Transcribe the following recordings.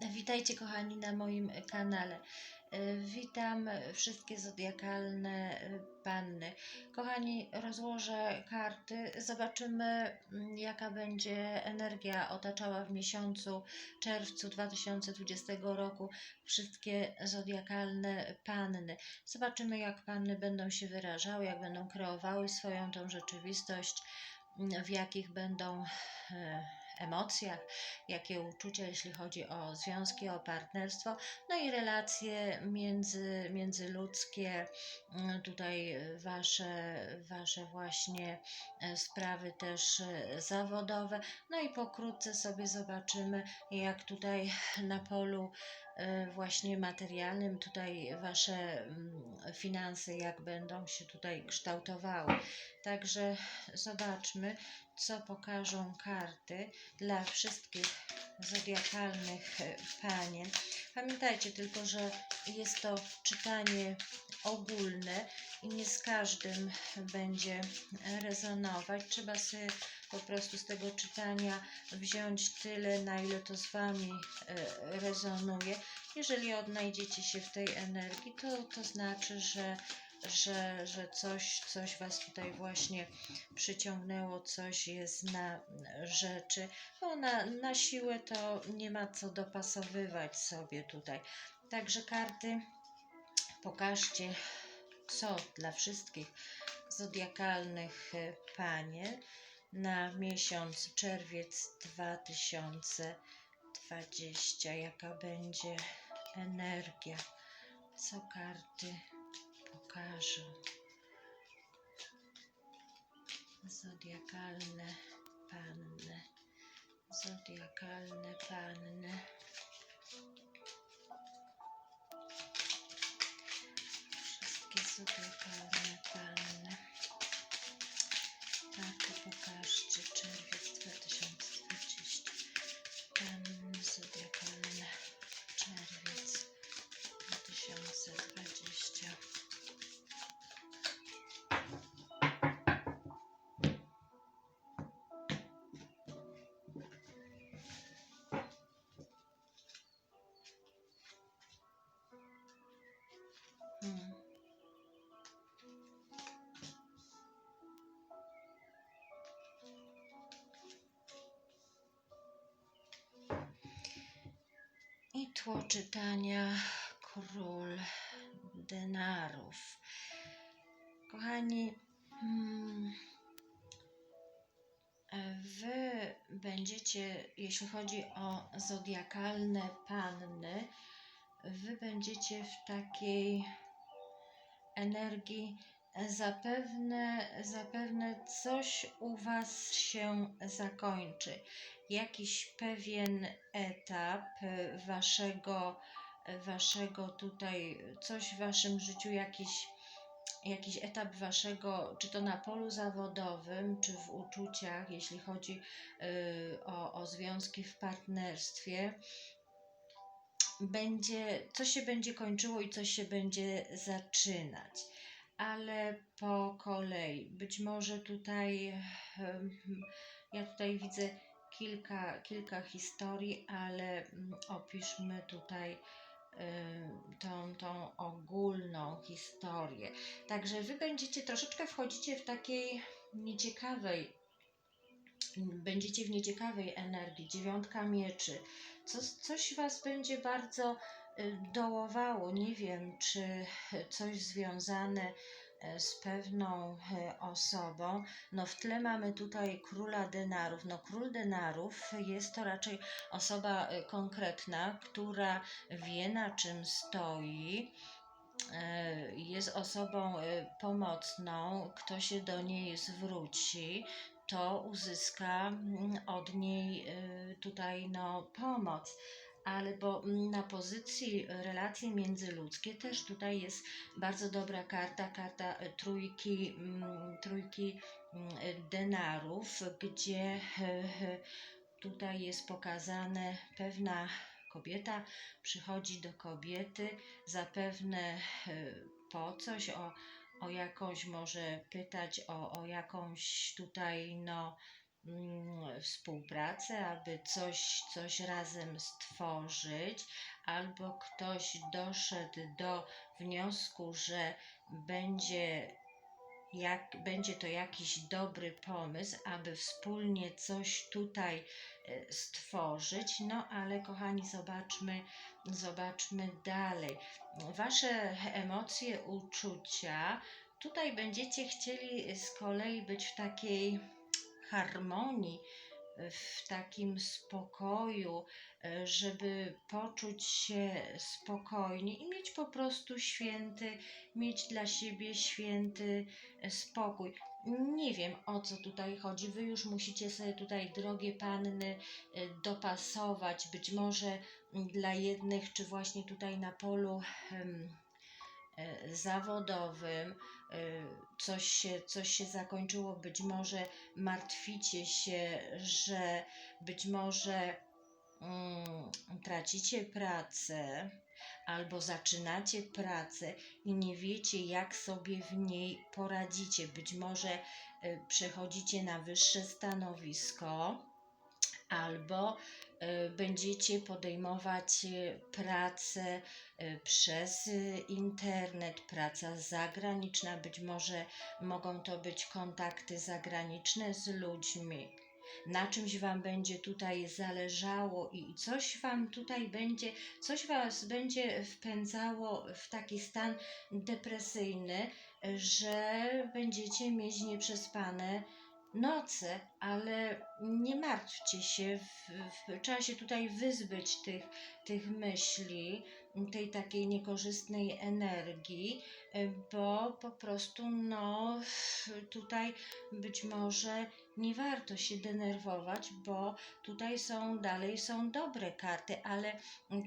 Witajcie kochani na moim kanale. E, Witam wszystkie zodiakalne e, panny. Kochani, rozłożę karty. Zobaczymy, mm, jaka będzie energia otaczała w miesiącu czerwcu 2020 roku wszystkie zodiakalne panny. Zobaczymy, jak panny będą się wyrażały, jak będą kreowały swoją tą rzeczywistość, w jakich będą e, emocjach, jakie uczucia, jeśli chodzi o związki, o partnerstwo, no i relacje między, międzyludzkie, mm, tutaj wasze, wasze właśnie e, sprawy też e, zawodowe, no i pokrótce sobie zobaczymy, jak tutaj na polu właśnie materialnym, tutaj wasze mm, finanse, jak będą się tutaj kształtowały. Także zobaczmy, co pokażą karty dla wszystkich zodiakalnych e, panien. Pamiętajcie tylko, że jest to czytanie ogólne i nie z każdym będzie rezonować. Trzeba sobie po prostu z tego czytania wziąć tyle, na ile to z Wami e, rezonuje. Jeżeli odnajdziecie się w tej energii, to, to znaczy, że że, że coś, coś Was tutaj właśnie przyciągnęło, coś jest na rzeczy. No na, na siłę to nie ma co dopasowywać sobie tutaj. Także karty pokażcie, co dla wszystkich zodiakalnych e, panie na miesiąc czerwiec 2020, jaka będzie energia, co karty pokażę zodiakalne panny, zodiakalne panny. Wszystkie zodiakalne panny. Tak, pokażcie czerwiec 2020. Panny zodiakalne, czerwiec 2020. I tło czytania król denarów. Kochani, mm, wy będziecie, jeśli chodzi o zodiakalne panny, wy będziecie w takiej energii zapewne, zapewne coś u Was się zakończy. Jakiś pewien etap Waszego, waszego tutaj, coś w Waszym życiu, jakiś, jakiś etap Waszego, czy to na polu zawodowym, czy w uczuciach, jeśli chodzi y, o, o związki w partnerstwie, będzie, coś się będzie kończyło i coś się będzie zaczynać, ale po kolei. Być może tutaj, ja tutaj widzę kilka, kilka historii, ale mm, opiszmy tutaj tą, tą ogólną historię. Także wy będziecie troszeczkę wchodzicie w takiej nieciekawej, będziecie w nieciekawej energii, dziewiątka mieczy. Co, coś was będzie bardzo dołowało. Nie wiem, czy coś związane e, z pewną e, osobą. No w tle mamy tutaj króla denarów. No król denarów jest to raczej osoba e, konkretna, która wie na czym stoi. Jest osobą pomocną, kto się do niej zwróci, to uzyska mm, od niej y, tutaj no, pomoc. Ale bo mm, na pozycji relacje międzyludzkie też tutaj jest bardzo dobra karta, karta y, trójki, mm, trójki y, denarów, gdzie tutaj jest pokazane pewna kobieta przychodzi do kobiety zapewne po coś, o o jakąś może pytać o, o jakąś tutaj, no, mm, współpracę, aby coś, coś razem stworzyć, albo ktoś doszedł do wniosku, że będzie jak będzie to jakiś dobry pomysł, aby wspólnie coś tutaj e, stworzyć. No ale kochani, zobaczmy, zobaczmy dalej. Wasze emocje, uczucia, tutaj będziecie chcieli z kolei być w takiej harmonii, w takim spokoju, e, żeby poczuć się spokojnie i mieć po prostu święty, mieć dla siebie święty e, spokój. Nie wiem o co tutaj chodzi. Wy już musicie sobie tutaj, drogie panny, e, dopasować. Być może dla jednych, czy właśnie tutaj na polu e, zawodowym e, coś się, coś się zakończyło. Być może martwicie się, że być może mm, tracicie pracę albo zaczynacie pracę i nie wiecie, jak sobie w niej poradzicie. Być może e, przechodzicie na wyższe stanowisko, albo będziecie podejmować e, pracę e, przez e, internet, praca zagraniczna, być może mogą to być kontakty zagraniczne z ludźmi. Na czymś Wam będzie tutaj zależało i coś Wam tutaj będzie, coś Was będzie wpędzało w taki stan depresyjny, że będziecie mieć nieprzespane noce, ale nie martwcie się, w, w, trzeba się tutaj wyzbyć tych, tych myśli, tej takiej niekorzystnej energii, y, bo po prostu no tutaj być może nie warto się denerwować, bo tutaj są dalej są dobre karty, ale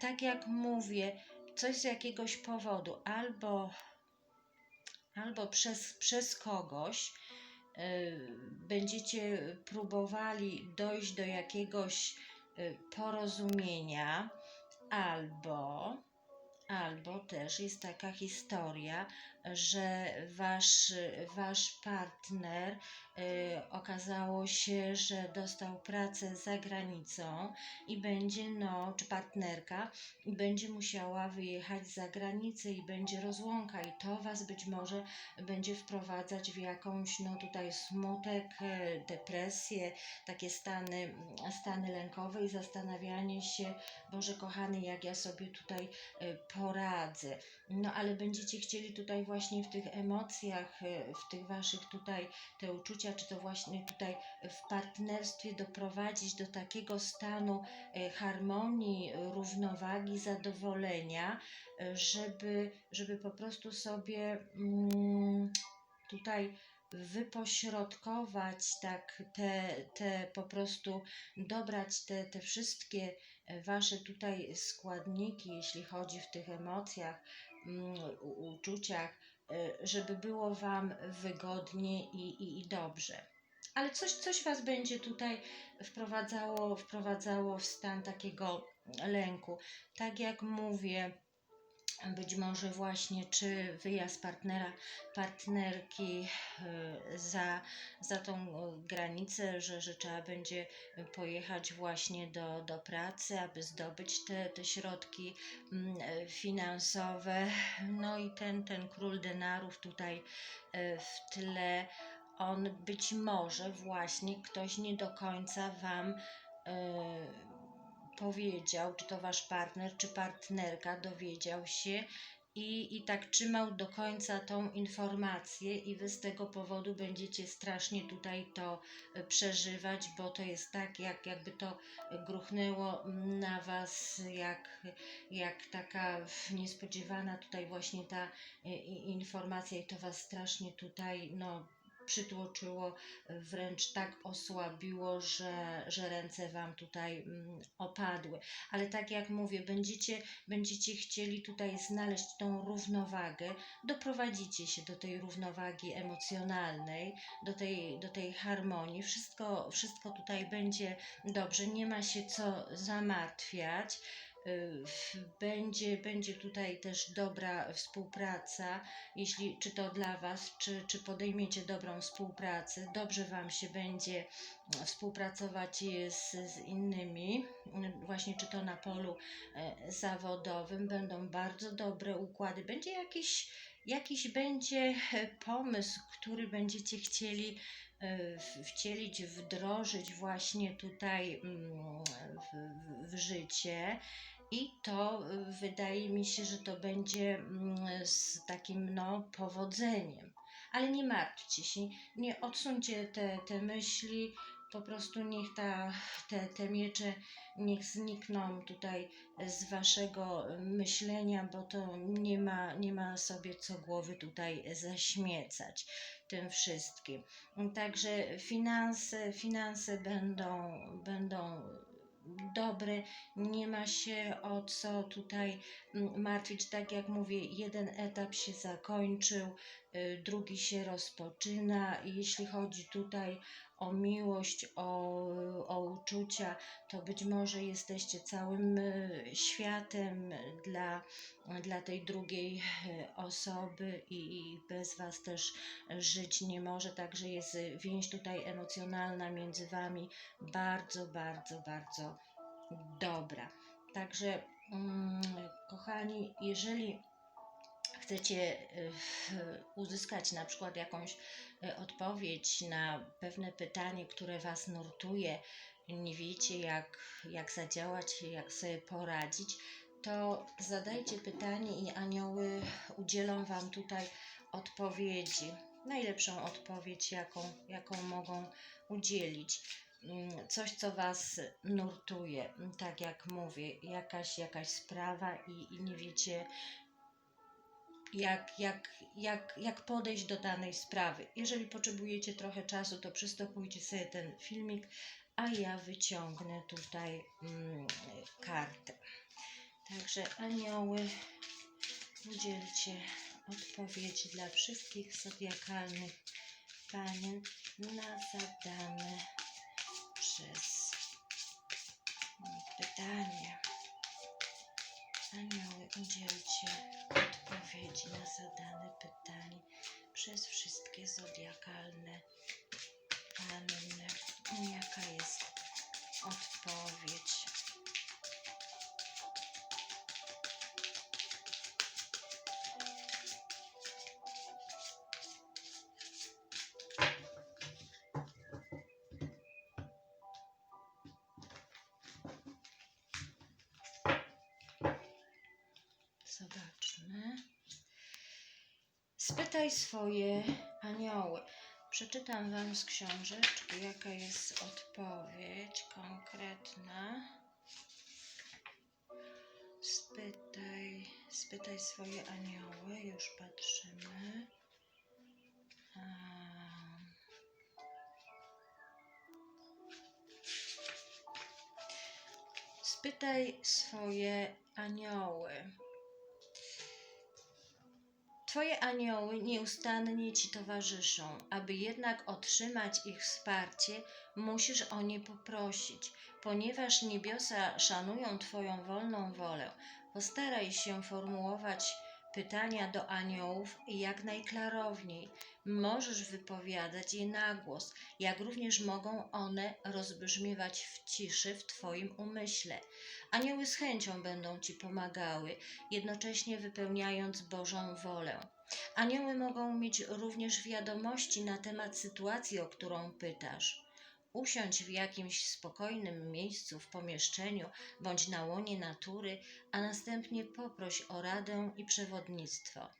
tak jak mówię, coś z jakiegoś powodu albo albo przez, przez kogoś, będziecie próbowali dojść do jakiegoś y, porozumienia, albo, albo też jest taka historia, że wasz, wasz partner y, okazało się, że dostał pracę za granicą i będzie, no, czy partnerka, i będzie musiała wyjechać za granicę i będzie rozłąka i to was być może będzie wprowadzać w jakąś, no tutaj smutek, e, depresję, takie stany, stany lękowe i zastanawianie się, Boże kochany, jak ja sobie tutaj e, poradzę. No ale będziecie chcieli tutaj właśnie w tych emocjach, e, w tych waszych tutaj te uczucia, czy to właśnie tutaj w partnerstwie doprowadzić do takiego stanu e, harmonii, równowagi, zadowolenia, e, żeby, żeby po prostu sobie mm, tutaj wypośrodkować tak te, te po prostu dobrać te, te wszystkie wasze tutaj składniki, jeśli chodzi w tych emocjach, uczuciach, y, żeby było Wam wygodnie i, i, i dobrze. Ale coś, coś Was będzie tutaj wprowadzało, wprowadzało w stan takiego lęku. Tak jak mówię, być może właśnie czy wyjazd partnera, partnerki y, za, za tą y, granicę, że, że trzeba będzie pojechać właśnie do, do pracy, aby zdobyć te, te środki mm, e, finansowe. No i ten, ten król denarów tutaj e, w tle, on być może właśnie ktoś nie do końca Wam e, powiedział, czy to wasz partner, czy partnerka dowiedział się i, i tak trzymał do końca tą informację, i wy z tego powodu będziecie strasznie tutaj to e, przeżywać, bo to jest tak, jak, jakby to gruchnęło na was, jak, jak taka niespodziewana tutaj właśnie ta e, informacja, i to was strasznie tutaj, no przytłoczyło, wręcz tak osłabiło, że, że ręce Wam tutaj mm, opadły. Ale tak jak mówię, będziecie, będziecie chcieli tutaj znaleźć tą równowagę, doprowadzicie się do tej równowagi emocjonalnej, do tej, do tej harmonii. Wszystko, wszystko tutaj będzie dobrze, nie ma się co zamartwiać. Y, będzie, będzie tutaj też dobra współpraca, jeśli czy to dla Was, czy, czy podejmiecie dobrą współpracę, dobrze Wam się będzie współpracować z, z innymi, właśnie czy to na polu e, zawodowym, będą bardzo dobre układy, będzie jakiś, jakiś będzie pomysł, który będziecie chcieli wcielić, wdrożyć właśnie tutaj mm, w, w, życie. I to y, wydaje mi się, że to będzie mm, z takim no, powodzeniem. Ale nie martwcie się, nie odsuńcie te, te myśli, po prostu niech ta, te, te miecze niech znikną tutaj z waszego myślenia, bo to nie ma, nie ma sobie co głowy tutaj zaśmiecać tym wszystkim. Także finanse, finanse będą, będą dobre, nie ma się o co tutaj mm, martwić. Tak jak mówię, jeden etap się zakończył, y, drugi się rozpoczyna. Jeśli chodzi tutaj o miłość, o, o uczucia, to być może jesteście całym y, światem dla, dla tej drugiej y, osoby i, i bez Was też żyć nie może. Także jest więź tutaj emocjonalna między Wami bardzo, bardzo, bardzo dobra. Także, mm, kochani, jeżeli chcecie y, uzyskać na przykład jakąś y, odpowiedź na pewne pytanie, które Was nurtuje, nie wiecie jak, jak zadziałać, jak sobie poradzić, to zadajcie pytanie i anioły udzielą Wam tutaj odpowiedzi. Najlepszą odpowiedź, jaką, jaką mogą udzielić. Mm, Coś, co Was nurtuje, tak jak mówię, jakaś, jakaś sprawa i, i nie wiecie, jak, jak, jak, jak podejść do danej sprawy. Jeżeli potrzebujecie trochę czasu, to przystopujcie sobie ten filmik, a ja wyciągnę tutaj mm, kartę. Także anioły, udzielcie odpowiedzi dla wszystkich zodiakalnych panien na zadane przez pytanie. Anioły, udzielcie odpowiedzi na zadane pytanie przez wszystkie zodiakalne panny. Jaka jest odpowiedź? Spytaj swoje anioły. Przeczytam Wam z książeczki, jaka jest odpowiedź konkretna. Spytaj, spytaj swoje anioły, już patrzymy. A. Spytaj swoje anioły. Twoje anioły nieustannie Ci towarzyszą. Aby jednak otrzymać ich wsparcie, musisz o nie poprosić. Ponieważ niebiosa szanują Twoją wolną wolę, postaraj się formułować pytania do aniołów jak najklarowniej. Możesz wypowiadać je na głos, jak również mogą one rozbrzmiewać w ciszy w Twoim umyśle. Anioły z chęcią będą Ci pomagały, jednocześnie wypełniając Bożą wolę. Anioły mogą mieć również wiadomości na temat sytuacji, o którą pytasz. Usiądź w jakimś spokojnym miejscu w pomieszczeniu bądź na łonie natury, a następnie poproś o radę i przewodnictwo.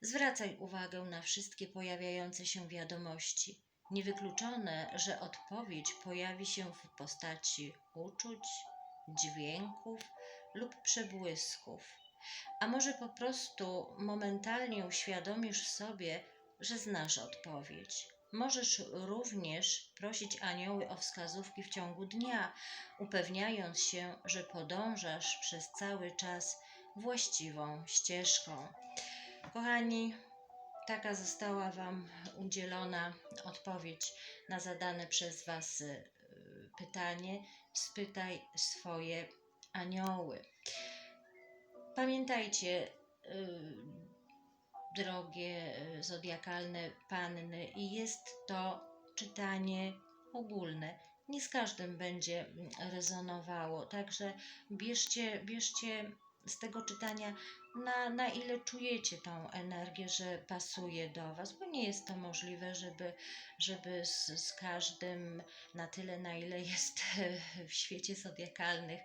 Zwracaj uwagę na wszystkie pojawiające się wiadomości. Niewykluczone, że odpowiedź pojawi się w postaci uczuć, dźwięków lub przebłysków. A może po prostu momentalnie uświadomisz sobie, że znasz odpowiedź. Możesz również prosić anioły o wskazówki w ciągu dnia, upewniając się, że podążasz przez cały czas właściwą ścieżką. Kochani, taka została Wam udzielona odpowiedź na zadane przez Was y, pytanie. Spytaj swoje anioły. Pamiętajcie, y, drogie y, zodiakalne panny, i jest to czytanie ogólne. Nie z każdym będzie mm, rezonowało, także bierzcie, bierzcie z tego czytania na, na ile czujecie tą energię, że pasuje do Was, bo nie jest to możliwe, żeby, żeby z, z każdym na tyle, na ile jest w świecie zodiakalnych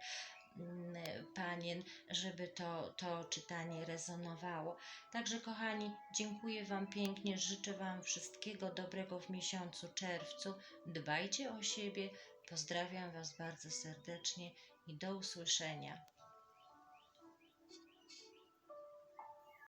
panien, żeby to, to czytanie rezonowało. Także, kochani, dziękuję Wam pięknie, życzę Wam wszystkiego dobrego w miesiącu czerwcu. Dbajcie o siebie, pozdrawiam Was bardzo serdecznie i do usłyszenia.